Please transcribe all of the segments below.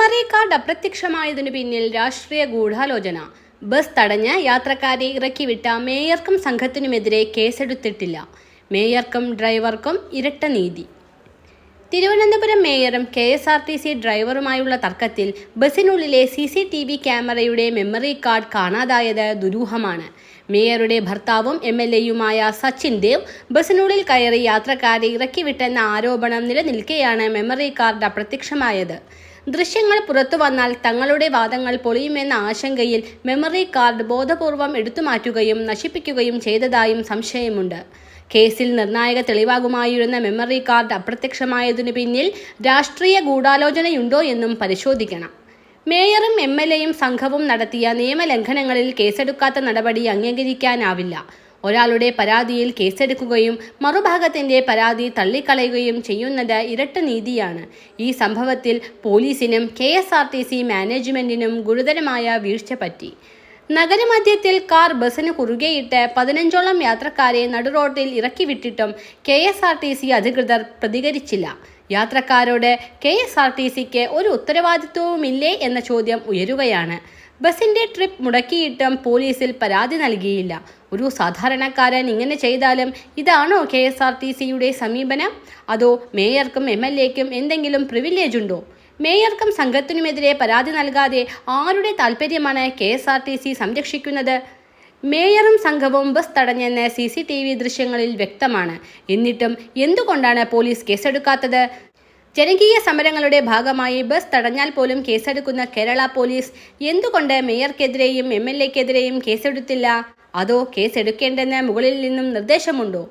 Memory card അപ്രത്യക്ഷമായതിനു പിന്നിൽ രാഷ്ട്രീയ ഗൂഢാലോചന. ബസ് തടഞ്ഞ് യാത്രക്കാരെ ഇറക്കിവിട്ട മേയർക്കും സംഘത്തിനുമെതിരെ കേസെടുത്തിട്ടില്ല. മേയർക്കും ഡ്രൈവർക്കും ഇരട്ട നീതി. Thiruvananthapuram മേയറും K S R T C ഡ്രൈവറുമായുള്ള തർക്കത്തിൽ ബസ്സിനുള്ളിലെ സി സി ടി വി ക്യാമറയുടെ മെമ്മറി കാർഡ് കാണാതായത് ദുരൂഹമാണ്. മേയറുടെ ഭർത്താവും എം എൽ എയുമായ സച്ചിൻ ദേവ് ബസ്സിനുള്ളിൽ കയറി യാത്രക്കാരെ ഇറക്കിവിട്ടെന്ന ആരോപണം നിലനിൽക്കെയാണ് മെമ്മറി കാർഡ് അപ്രത്യക്ഷമായത്. ദൃശ്യങ്ങൾ പുറത്തു വന്നാൽ തങ്ങളുടെ വാദങ്ങൾ പൊളിയുമെന്ന ആശങ്കയിൽ മെമ്മറി കാർഡ് ബോധപൂർവം എടുത്തുമാറ്റുകയും നശിപ്പിക്കുകയും ചെയ്തതായും സംശയമുണ്ട്. കേസിൽ നിർണായക തെളിവാകുമായിരുന്ന മെമ്മറി കാർഡ് അപ്രത്യക്ഷമായതിനു പിന്നിൽ രാഷ്ട്രീയ ഗൂഢാലോചനയുണ്ടോ എന്നും പരിശോധിക്കണം. മേയറും എം എൽ എയും സംഘവും നടത്തിയ നിയമലംഘനങ്ങളിൽ കേസെടുക്കാത്ത നടപടി അംഗീകരിക്കാനാവില്ല. ഒരാളുടെ പരാതിയിൽ കേസെടുക്കുകയും മറുഭാഗത്തിന്റെ പരാതി തള്ളിക്കളയുകയും ചെയ്യുന്നത് ഇരട്ട നീതിയാണ്. ഈ സംഭവത്തിൽ പോലീസിനും K S R T C ഗുരുതരമായ വീഴ്ച പറ്റി. നഗരമധ്യത്തിൽ കാർ ബസ്സിന് കുറുകെയിട്ട് പതിനഞ്ചോളം യാത്രക്കാരെ നടുറോട്ടിൽ ഇറക്കിവിട്ടിട്ടും K S R T C അധികൃതർ പ്രതികരിച്ചില്ല. യാത്രക്കാരോട് കെ എസ് ആർ ടി സിക്ക് ഒരു ഉത്തരവാദിത്വവുമില്ലേ എന്ന ചോദ്യം ഉയരുകയാണ്. ബസിന്റെ ട്രിപ്പ് മുടക്കിയിട്ടും പോലീസിൽ പരാതി നൽകിയില്ല. ഒരു സാധാരണക്കാരൻ ഇങ്ങനെ ചെയ്താലും ഇതാണോ കെ എസ് ആർ ടി സിയുടെ സമീപനം? അതോ മേയർക്കും എം എൽ എക്കും എന്തെങ്കിലും പ്രിവിലേജ് ഉണ്ടോ? മേയർക്കും സംഘത്തിനുമെതിരെ പരാതി നൽകാതെ ആരുടെ താൽപ്പര്യമാണ് K S R T C സംരക്ഷിക്കുന്നത്? മേയറും സംഘവും ബസ് തടഞ്ഞെന്ന് സി സി ടി വി ദൃശ്യങ്ങളിൽ വ്യക്തമാണ്. എന്നിട്ടും എന്തുകൊണ്ടാണ് പോലീസ് കേസെടുക്കാത്തത്? ജനകീയ സമരങ്ങളുടെ ഭാഗമായി ബസ് തടഞ്ഞാൽ പോലും കേസെടുക്കുന്ന കേരള പോലീസ് എന്തുകൊണ്ട് മേയർക്കെതിരെയും എം എൽ എക്കെതിരെയും കേസെടുത്തില്ല? അതോ കേസെടുക്കേണ്ടെന്ന് മുകളിൽ നിന്നും നിർദ്ദേശമുണ്ടോ?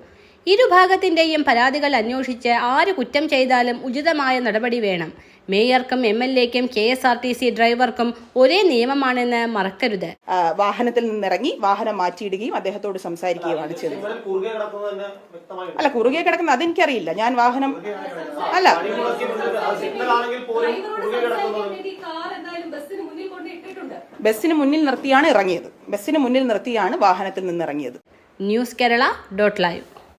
ഇരുഭാഗത്തിന്റെയും പരാതികൾ അന്വേഷിച്ച് ആര് കുറ്റം ചെയ്താലും ഉചിതമായ നടപടി വേണം. മേയർക്കും M L എക്കും K S R T C ഡ്രൈവർക്കും ഒരേ നിയമമാണെന്ന് മറക്കരുത്. വാഹനത്തിൽ നിന്നിറങ്ങി വാഹനം മാറ്റിയിടുകയും അദ്ദേഹത്തോട് സംസാരിക്കുകയുമാണ് ചെയ്തത്. അല്ല കുറുകെ കിടക്കുന്നത് അതെനിക്കറിയില്ല. ഞാൻ വാഹനം അല്ല. ബസ്സിന് മുന്നിൽ നിർത്തിയാണ് ഇറങ്ങിയത്. ബസ്സിന് മുന്നിൽ നിർത്തിയാണ് വാഹനത്തിൽ നിന്നിറങ്ങിയത്. News Kerala dot live.